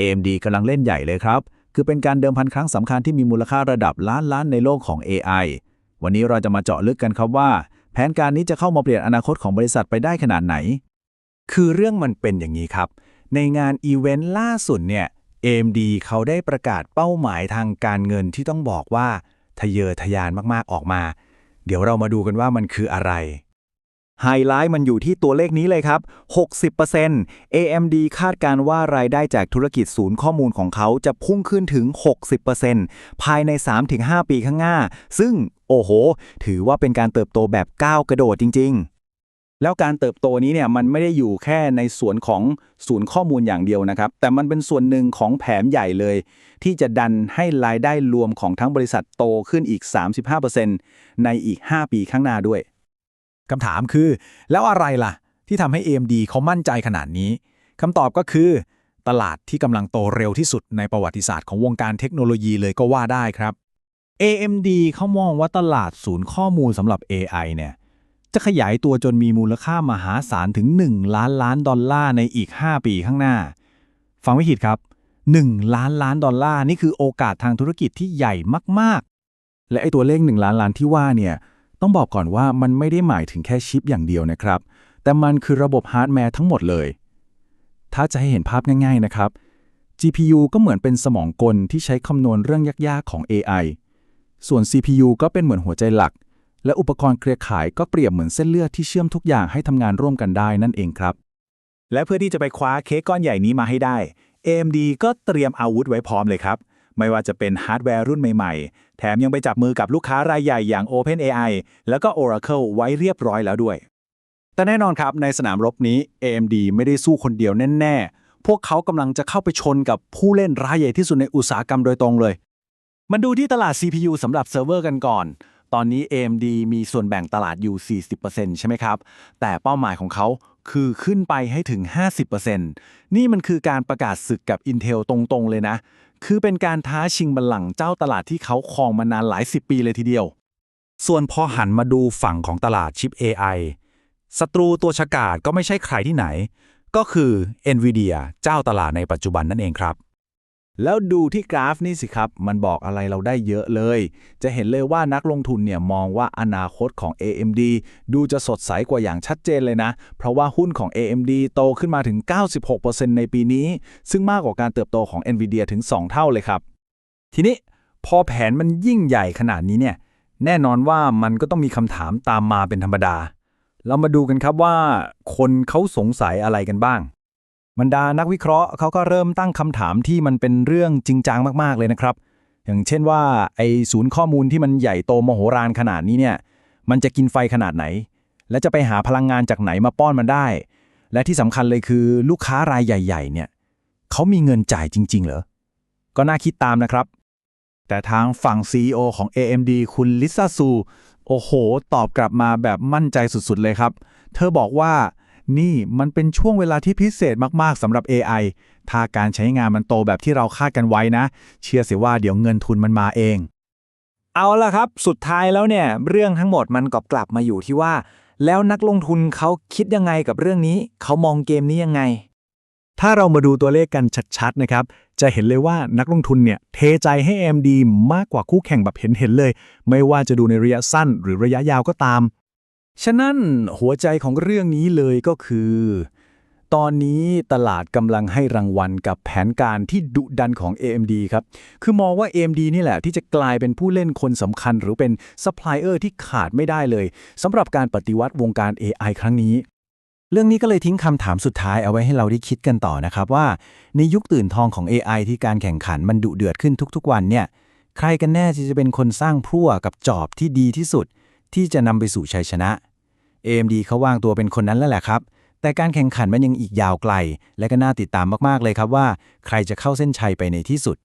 AMD กำลังเล่นใหญ่เลยครับ คือเป็นการเดิมพันครั้งสำคัญที่มีมูลค่าระดับล้านล้านในโลกของ AI วันนี้เราจะมาเจาะลึกกันครับว่า แผนการนี้จะเข้ามาเปลี่ยนอนาคตของบริษัทไปได้ขนาดไหน คือเรื่องมันเป็นอย่างนี้ครับ ในงานอีเวนต์ล่าสุดเนี่ย AMD เขาได้ประกาศเป้าหมายทางการเงินที่ต้องบอกว่าทะเยอทะยานมากๆออกมา เดี๋ยวเรามาดูกันว่ามันคืออะไร ไฮไลท์มันอยู่ที่ตัวเลขนี้เลยครับ 60% AMD คาดการว่ารายได้จากธุรกิจศูนย์ข้อมูลของเขาจะพุ่งขึ้นถึง 60%ภายใน 3-5 ปีข้างหน้า ซึ่งโอ้โห ถือว่าเป็นการเติบโตแบบก้าวกระโดดจริง ๆแล้วการเติบโตนี้เนี่ยมันไม่ได้อยู่แค่ในส่วนของศูนย์ข้อมูลอย่างเดียวนะครับ แต่มันเป็นส่วนหนึ่งของแผนใหญ่เลย ที่จะดันให้รายได้รวมของทั้งบริษัทโตขึ้นอีก 35%ในอีก 5 ปีข้างหน้าด้วย คำถามคือ แล้วอะไรล่ะ ที่ทำให้ AMD เขามั่นใจขนาดนี้คำตอบก็คือ ตลาดที่กำลังโตเร็วที่สุดในประวัติศาสตร์ของวงการเทคโนโลยีเลยก็ว่าได้ครับ AMD เขามองว่าตลาดศูนย์ข้อมูลสำหรับ AI เนี่ยจะขยายตัวจนมีมูลค่ามหาศาลถึง 1 ล้านล้านดอลลาร์ในอีก 5 ปีข้างหน้า ฟังไม่ผิดครับ 1 ล้านล้านดอลลาร์นี่คือโอกาสทางธุรกิจที่ใหญ่มาก ๆ และไอตัวเลข 1 ล้านล้านที่ว่าเนี่ย ต้องบอกก่อนว่ามันไม่ได้หมายถึงแค่ชิปอย่างเดียวนะครับ แต่มันคือระบบฮาร์ดแวร์ทั้งหมดเลย ถ้าจะให้เห็นภาพง่าย ๆนะครับ GPU ก็เหมือนเป็นสมองกลที่ใช้คำนวณเรื่องยากๆของ AI ส่วน CPU ก็เป็นเหมือนหัวใจหลัก และอุปกรณ์เครือข่ายก็เปรียบเหมือนเส้นเลือดที่เชื่อมทุกอย่างให้ทำงานร่วมกันได้นั่นเองครับ และเพื่อที่จะไปคว้าเค้กก้อนใหญ่นี้มาให้ได้ AMD ก็เตรียมอาวุธไว้พร้อมเลยครับ ไม่ว่าจะเป็นฮาร์ดแวร์รุ่นใหม่ๆ แถมยังไปจับมือกับลูกค้ารายใหญ่อย่าง OpenAI แล้วก็ Oracle ไว้เรียบร้อยแล้วด้วย แต่แน่นอนครับในสนามรบนี้ AMD ไม่ได้สู้คนเดียวแน่ๆ พวกเขากำลังจะเข้าไปชนกับผู้เล่นรายใหญ่ที่สุดในอุตสาหกรรมโดยตรงเลย มันดูที่ตลาด CPU สำหรับเซิร์ฟเวอร์กันก่อน ตอนนี้ AMD มีส่วนแบ่งตลาดอยู่ 40%ใช่ไหมครับ แต่เป้าหมายของเขาคือขึ้นไปให้ถึง 50%นี่มันคือการประกาศศึกกับ Intel ตรงๆ เลยนะ คือเป็นการท้าชิงบัลลังก์เจ้าตลาดที่เขาครองมานานหลายสิบปีเลยทีเดียว ส่วนพอหันมาดูฝั่งของตลาดชิป AI ศัตรูตัวฉกาจก็ไม่ใช่ใครที่ไหน ก็คือ NVIDIA เจ้าตลาดในปัจจุบันนั่นเองครับ แล้วดูที่กราฟนี่สิครับ มันบอกอะไรเราได้เยอะเลย จะเห็นเลยว่านักลงทุนเนี่ยมองว่าอนาคตของ AMD ดูจะสดใสกว่าอย่างชัดเจนเลยนะ เพราะว่าหุ้นของ AMD โตขึ้นมาถึง 96%ในปีนี้ ซึ่งมากกว่าการเติบโตของ NVIDIA ถึง 2 เท่าเลยครับ ทีนี้พอแผนมันยิ่งใหญ่ขนาดนี้เนี่ย แน่นอนว่ามันก็ต้องมีคำถามตามมาเป็นธรรมดา เรามาดูกันครับว่าคนเขาสงสัยอะไรกันบ้าง บรรดานักวิเคราะห์เขาก็เริ่มตั้งคำถามที่มันเป็นเรื่องจริงจังมากๆเลยนะครับ อย่างเช่นว่าไอศูนย์ข้อมูลที่มันใหญ่โตมโหฬารขนาดนี้เนี่ยมันจะกินไฟขนาดไหน และจะไปหาพลังงานจากไหนมาป้อนมันได้ และที่สำคัญเลยคือลูกค้ารายใหญ่ ๆ เนี่ยเขามีเงินจ่ายจริง ๆ เหรอ ก็น่าคิดตามนะครับ แต่ทางฝั่ง CEO ของ AMD คุณลิซ่าซู โอ้โห ตอบกลับมาแบบมั่นใจสุด ๆ เลยครับ เธอบอกว่า นี่มันเป็นช่วงเวลาที่พิเศษมาก ๆสำหรับ AI ถ้าการใช้งานมันโตแบบที่เราคาดกันไว้นะ เชื่อเสียว่าเดี๋ยวเงินทุนมันมาเอง เอาละครับ สุดท้ายแล้วเนี่ย เรื่องทั้งหมดมันก็กลับมาอยู่ที่ว่า แล้วนักลงทุนเขาคิดยังไงกับเรื่องนี้ เขามองเกมนี้ยังไง ถ้าเรามาดูตัวเลขกันชัดๆนะครับ จะเห็นเลยว่านักลงทุนเนี่ยเทใจให้ AMD มากกว่าคู่แข่งแบบเห็นๆเลย ไม่ว่าจะดูในระยะสั้นหรือระยะยาวก็ตาม ฉะนั้นหัวใจของเรื่องนี้เลยก็คือ ตอนนี้ตลาดกำลังให้รางวัลกับแผนการที่ดุดันของ AMD ครับ คือมองว่า AMD นี่แหละที่จะกลายเป็นผู้เล่นคนสำคัญ หรือเป็นซัพพลายเออร์ที่ขาดไม่ได้เลยสำหรับการปฏิวัติวงการ AI ครั้งนี้ เรื่องนี้ก็เลยทิ้งคำถามสุดท้ายเอาไว้ให้เราได้คิดกันต่อนะครับว่า ในยุคตื่นทองของ AI ที่การแข่งขันมันดุเดือดขึ้นทุกๆ วันเนี่ยใครกันแน่ที่จะเป็นคนสร้างพรั่วกับจอบที่ดีที่สุด ที่จะนำไปสู่ชัยชนะ AMD เขาวางตัวเป็นคนนั้นแล้วแหละครับ แต่การแข่งขันมันยังอีกยาวไกล และก็น่าติดตามมากๆเลยครับว่า ใครจะเข้าเส้นชัยไปในที่สุด